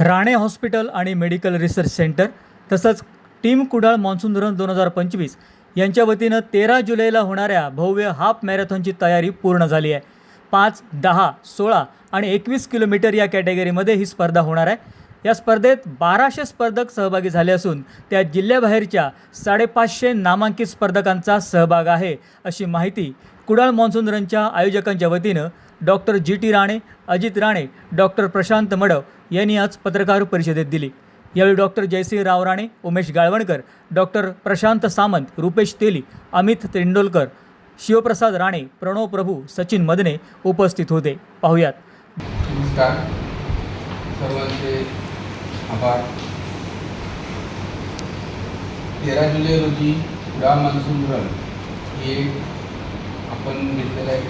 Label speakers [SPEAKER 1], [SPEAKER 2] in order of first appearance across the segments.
[SPEAKER 1] Rane hospital आणि medical research centre तसंच team Kudal monsoon run दोन हजार पंचवीस यांच्या वतीनं तेरा जुलैला होणाऱ्या भव्य हाफ मॅरेथॉनची तयारी पूर्ण झाली आहे. पाच दहा सोळा आणि एकवीस किलोमीटर या कॅटेगरीमध्ये ही स्पर्धा होणार आहे. या स्पर्धेत बाराशे स्पर्धक सहभागी झाले असून त्या जिल्ह्याबाहेरच्या साडेपाचशे नामांकित स्पर्धकांचा सहभाग आहे अशी माहिती कुडाळ मान्सून रनच्या आयोजकांच्या वतीनं doctor G T Rane Ajit Rane doctor Prashant Madav यांनी आज पत्रकार परिषदेत दिली. यावेळी डॉक्टर जयसिंह राव राणे उमेश गाळवणकर डॉक्टर प्रशांत सामंत रुपेश तेली अमित तेंडोलकर शिवप्रसाद राणे प्रणव प्रभू सचिन मदने उपस्थित होते. पाहुयात.
[SPEAKER 2] नमस्कार. सर्वांचे आभार. तेरा जुलै रोजी उडा मान्सून रन हे आपण घेतलेला एक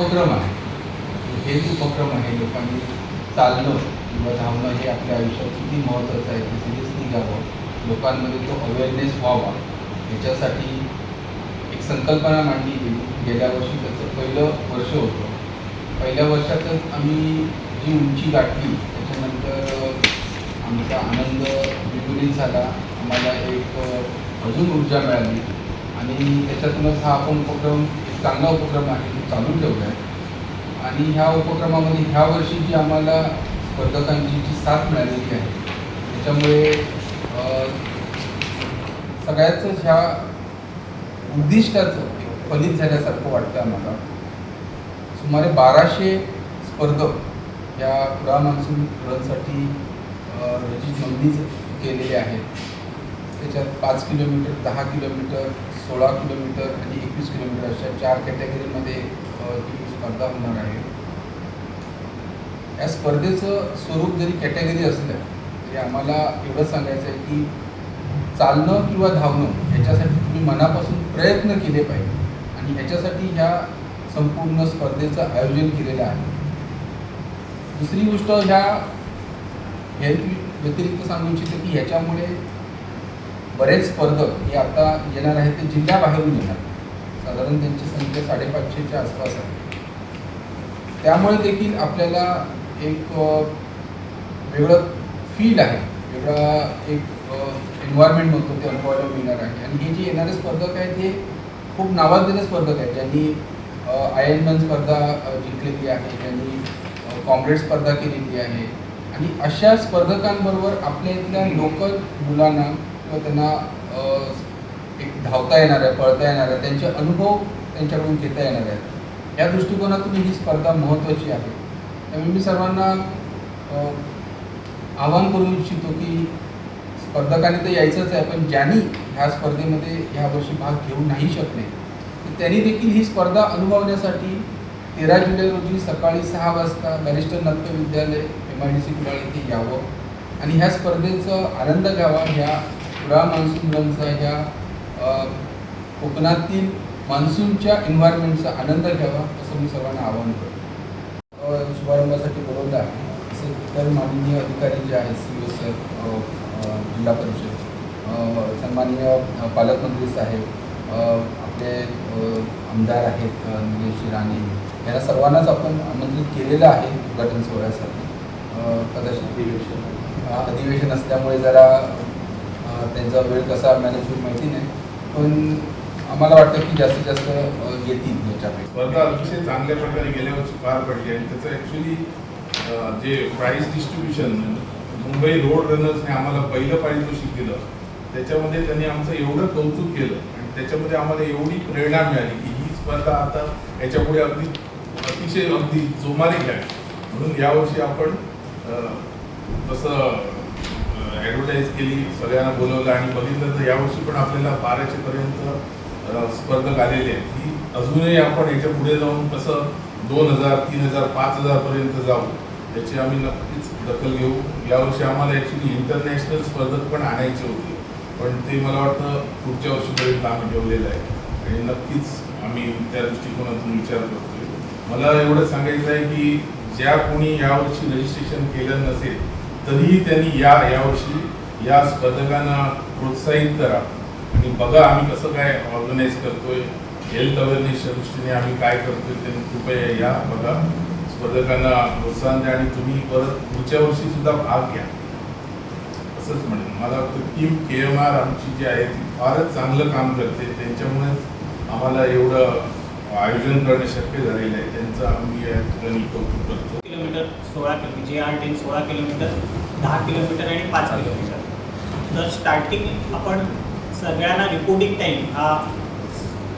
[SPEAKER 2] उपक्रम आहे. हे उपक्रम आहे लोकांनी चालणं किंवा धावणं हे आपल्या आयुष्यात किती महत्त्वाचं आहे ते सिरियसली घ्यावं लोकांमध्ये तो अवेअरनेस व्हावा. याच्यासाठी एक संकल्पना मांडली गेली. गेल्या वर्षी त्याचं पहिलं वर्ष होतं. पहिल्या वर्षातच आम्ही जी उंची गाठली त्याच्यानंतर आमचा आनंद विपुलित झाला. आम्हाला एक अजून ऊर्जा मिळाली. आणि त्याच्यातूनच हा आपण उपक्रम एक चांगला उपक्रम आहे तो चालू ठेवला आहे आणि ह्या उपक्रमामध्ये ह्या वर्षी जी आम्हाला स्पर्धकांची जी साथ मिळालेली आहे त्याच्यामुळे सगळ्याच ह्या उद्दिष्टाचं फलित झाल्यासारखं वाटतं आम्हाला. सुमारे बाराशे स्पर्धक या पुरा मान्सून रनसाठी रजित नोंदणी केलेले आहेत. त्याच्यात पाच किलोमीटर दहा किलोमीटर सोळा किलोमीटर आणि एकवीस किलोमीटर अशा चार कॅटेगरीमध्ये स्पर्धा होणार आहे. या स्पर्धेचं स्वरूप जरी कॅटेगरी असलं तरी आम्हाला एवढंच सांगायचं आहे की चालणं किंवा धावणं ह्याच्यासाठी तुम्ही मनापासून प्रयत्न केले पाहिजे. आणि ह्याच्यासाठी ह्या संपूर्ण स्पर्धेचं आयोजन केलेलं आहे. दुसरी गोष्ट ह्या हेल्थ व्यतिरिक्त सांगू इच्छितो की ह्याच्यामुळे बरेच स्पर्धक हे आता येणार आहेत ते जिल्ह्याबाहेरून येणार साधारण त्यांची संख्या साडेपाचशेच्या आसपास आहे. त्यामुळे देखील आपल्याला एक वेगळं फील आहे. वेगळा एक एन्व्हायरमेंट म्हणतो ते अनुभवायला मिळणार आहे. आणि हे जे येणारे स्पर्धक आहेत ते खूप नावाजलेले स्पर्धक आहेत. ज्यांनी आयर्नमॅन स्पर्धा जिंकलेली आहे. ज्यांनी कॉम्रेड स्पर्धा केलेली आहे. आणि अशा स्पर्धकांबरोबर आपल्या इथल्या लोकल मुलांना किंवा त्यांना एक धावता येणार आहे पळता येणार आहे त्यांचे अनुभव त्यांच्याकडून घेता येणार आहेत. या दृष्टिकोनातून ही स्पर्धा महत्त्वाची आहे. त्यामुळे मी सर्वांना आवाहन करू इच्छितो की स्पर्धकांनी तर यायचंच आहे पण ज्यांनी ह्या स्पर्धेमध्ये ह्या वर्षी भाग घेऊ नाही शकले तर त्यांनी देखील ही स्पर्धा अनुभवण्यासाठी तेरा जुलै रोजी सकाळी सहा वाजता बॅरिस्टर नाट्य विद्यालय M I D C Kudal येथे यावं. आणि ह्या स्पर्धेचा आनंद घ्यावा ह्या पुरा मान्सून रनचा ह्या कोकणातील मान्सूनच्या एन्व्हायरमेंटचा आनंद घ्यावा असं मी सर्वांना आवाहन करतो. शुभारंभासाठी बोलवलं आहे. तसेच इतर माननीय अधिकारी जे आहेत सी ओ सर जिल्हा परिषद सन्माननीय पालकमंत्री साहेब आपले आमदार आहेत निलेश राणे यांना सर्वांनाच आपण आमंत्रित केलेलं आहे उद्घाटन सोहळ्यासाठी. कदाचित अधिवेशन. अधिवेशन असल्यामुळे जरा त्यांचा वेळ कसा मॅनेज होईल माहिती नाही. पण आम्हाला वाटतं की जास्तीत जास्त येतील याच्यापैकी
[SPEAKER 3] स्पर्धा अतिशय चांगल्या प्रकारे गेल्या वर्षी पार पडली आणि त्याचं ॲक्च्युली जे प्राईज डिस्ट्रीब्युशन मुंबई रोड रनर्सने आम्हाला पहिलं पारितोषिक दिलं. त्याच्यामध्ये त्यांनी आमचं एवढं कौतुक केलं आणि त्याच्यामध्ये आम्हाला एवढी प्रेरणा मिळाली की ही स्पर्धा आता याच्यापुढे अगदी अतिशय अगदी जोमाने घ्यावी. म्हणून यावर्षी आपण अ, तसं ॲडव्हर्टाईज केली सगळ्यांना बोलवलं आणि बघितलं तर यावर्षी पण आपल्याला बाराशे पर्यंत स्पर्धक आलेले आहेत. की अजूनही आपण याच्यापुढे जाऊन कसं दोन हजार तीन हजार पाच हजारपर्यंत जाऊ याची आम्ही नक्कीच दखल घेऊ. यावर्षी आम्हाला ॲक्च्युली इंटरनॅशनल स्पर्धक पण आणायचे होते. पण ते मला वाटतं पुढच्या वर्षीपर्यंत आम्ही ठेवलेलं आहे. आणि नक्कीच आम्ही त्या दृष्टिकोनातून विचार करतोय. मला एवढं सांगायचं आहे की ज्या कोणी यावर्षी रजिस्ट्रेशन केलं नसेल तरीही त्यांनी या यावर्षी या स्पर्धकांना प्रोत्साहित करा. आणि बघा आम्ही कसं काय ऑर्गनाईज करतोय हेल्थ अवेअरनेसच्या दृष्टीने आम्ही काय करतोय त्यांनी कृपया या बघा. स्पर्धकांना प्रोत्साहन द्या आणि तुम्ही परत पुढच्या वर्षी सुद्धा भाग घ्या. असंच म्हणेन. मला वाटतं टीम के एम आर आमची जी आहे ती फारच चांगलं काम करते. त्यांच्यामुळेच आम्हाला एवढं आयोजन करणे शक्य झालेलं आहे. त्यांचं आम्ही या ठिकाणी कौतुक करतो.
[SPEAKER 4] किलोमीटर सोळा किलोमीटर जे आर टेन सोळा किलोमीटर दहा किलोमीटर आणि पाच किलोमीटर. तर स्टार्टिंग आपण सगळ्यांना रिपोर्टिंग टाईम हा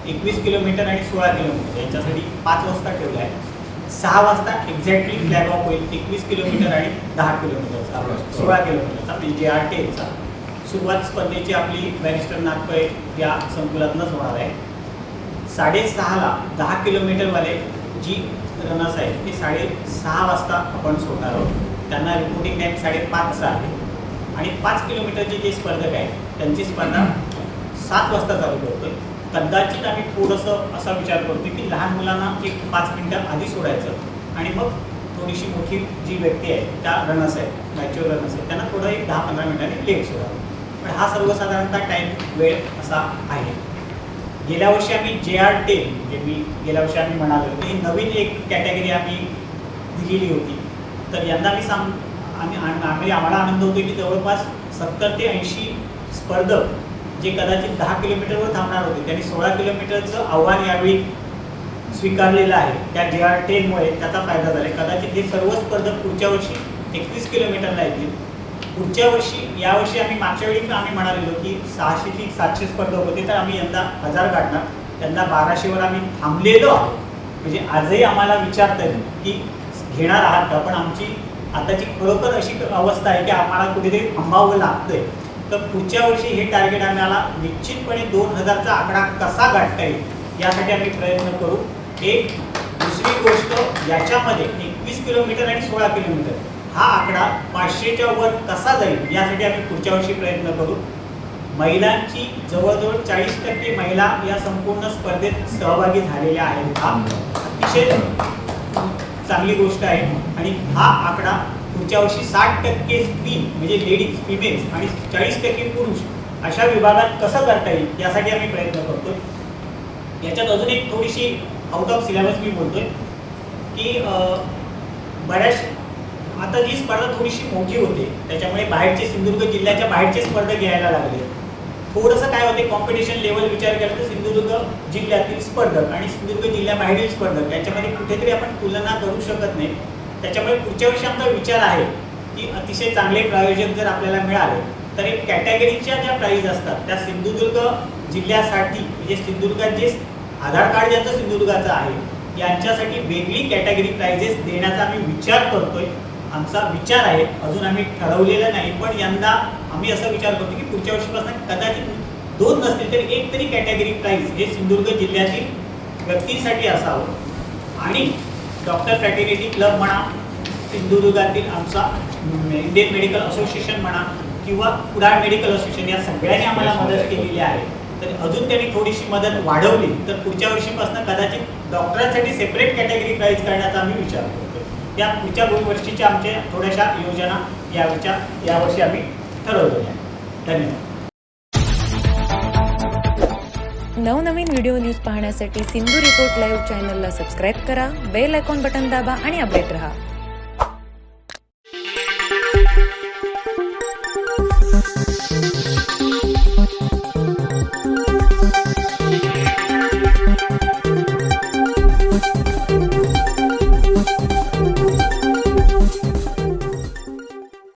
[SPEAKER 4] एकवीस किलोमीटर आणि सोळा किलोमीटर यांच्यासाठी पाच वाजता ठेवला आहे सहा वाजता एक्झॅक्टली फ्लॅग ऑफ होईल एकवीस किलोमीटर आणि दहा किलोमीटरचा सोळा किलोमीटरचा म्हणजे जे आर टेनचा सुरुवात स्पर्धेची आपली बॅरिस्टर नागपळे या संकुलातनंच होणार आहे. साडेसहाला दहा किलोमीटरवाले जी रनर्स आहेत ते साडेसहा वाजता आपण सोडणार आहोत. त्यांना रिपोर्टिंग टाईम साडेपाचचा आहे. आणि पाच किलोमीटरचे जे स्पर्धक आहेत त्यांची स्पर्धा सात वाजता चालू करतोय. कदाचित आम्ही थोडंसं असा विचार करतो की लहान मुलांना एक पाच मिनटं आधी सोडायचं. आणि मग थोडीशी मोठी जी व्यक्ती आहे त्या रनर्स आहेत मॅच्युअर रनर्स आहेत त्यांना थोडं एक दहा पंधरा मिनिटांनी लेट सोडावं. पण हा सर्वसाधारणतः टाईम वेळ असा आहे. गेल्या वर्षी आम्ही जे आर टेन जे मी गेल्या वर्षी आम्ही म्हणालो ही नवीन एक कॅटेगरी आम्ही दिलेली होती. तर यंदा मी सांग आम्ही आम्ही आम्हाला आनंद होतो की जवळपास सत्तर ते ऐंशी स्पर्धक जे कदाचित दहा किलोमीटरवर थांबणार होते त्यांनी सोळा किलोमीटरचं आव्हान यावेळी स्वीकारलेलं आहे. त्या जे आर टेनमुळे त्याचा फायदा झाला. कदाचित हे सर्व स्पर्धक पुढच्या वर्षी एकवीस किलोमीटरला येतील. पुढच्या वर्षी यावर्षी आम्ही मागच्या वेळी पण आम्ही म्हणालेलो की सहाशे की सातशे स्पर्धक होते तर आम्ही यंदा हजार काढणार यंदा बाराशेवर आम्ही थांबलेलो आहोत. म्हणजे आजही आम्हाला विचारतात की घेणार आहात का? पण आमची आताची खरोखर अशी अवस्था आहे की आम्हाला कुठेतरी थांबावं लागतंय. तर पुढच्या वर्षी हे टार्गेट आम्हाला निश्चितपणे दोन हजारचा आकडा कसा गाठता येईल यासाठी आम्ही प्रयत्न करू. एक दुसरी गोष्ट याच्यामध्ये एकवीस किलोमीटर आणि सोळा किलोमीटर. हा आकडा पाचशेच्या वर कसा जाईल यासाठी आम्ही पुढच्या वर्षी प्रयत्न करू. महिलांची जवळजवळ चाळीस टक्के महिला या संपूर्ण स्पर्धेत सहभागी झालेल्या आहेत हा अतिशय चांगली गोष्ट आहे. आणि हा आकडा पुढच्या वर्षी साठ टक्के स्त्री म्हणजे लेडीज फिमेल्स आणि चाळीस टक्के पुरुष अशा विभागात कसं करता येईल यासाठी आम्ही प्रयत्न करतोय. याच्यात अजून एक थोडीशी आउट ऑफ सिलेबस मी बोलतोय की बऱ्याच आता जी स्पर्धा थोडीशी मोठी होते त्याच्यामुळे बाहेरचे सिंधुदुर्ग जिल्ह्याच्या बाहेरचे स्पर्धक यायला लागले. थोडंसं काय होते कॉम्पिटिशन लेवल विचार केला तर सिंधुदुर्ग जिल्ह्यातील स्पर्धक आणि सिंधुदुर्ग जिल्ह्याबाहेरील स्पर्धक याच्यामध्ये कुठेतरी आपण तुलना करू शकत नाही. त्याच्यामुळे पुढच्या वर्षी आमचा विचार आहे की अतिशय चांगले प्रायोजक जर आपल्याला मिळाले तर एक कॅटेगरीच्या ज्या प्राईज असतात त्या सिंधुदुर्ग जिल्ह्यासाठी म्हणजे सिंधुदुर्गात जे आधार कार्ड ज्याचं सिंधुदुर्गाचं आहे यांच्यासाठी वेगळी कॅटेगरी प्राइजेस देण्याचा आम्ही विचार करतोय. आमचा विचार आहे. अजून आम्ही ठरवलेलं नाही पण यंदा आम्ही असा विचार करतो की पुढच्या वर्षीपासून कदाचित दोन नसतील तरी एक तरी कॅटेगरी प्राईज हे सिंधुदुर्ग जिल्ह्यातील व्यक्तींसाठी असावं. आणि डॉक्टर फॅटर्निटी क्लब म्हणा सिंधुदुर्गातील आमचा इंडियन मेडिकल असोसिएशन म्हणा किंवा कुडाळ मेडिकल असोसिएशन या सगळ्यांनी आम्हाला मदत केलेली आहे. तर अजून त्यांनी थोडीशी मदत वाढवली तर पुढच्या वर्षीपासून कदाचित डॉक्टरांसाठी सेपरेट कॅटेगरी प्राईज करण्याचा आम्ही विचार करतो. या पुढच्या दोन वर्षीच्या आमच्या थोड्याशा योजना यावेळच्या यावर्षी आम्ही ठरवलेल्या आहेत. धन्यवाद.
[SPEAKER 5] नवनवीन व्हिडिओ न्यूज पाहण्यासाठी सिंधू रिपोर्ट लाईव्ह चॅनलला सबस्क्राईब करा बेल आयकॉन बटन दाबा आणि अपडेट रहा.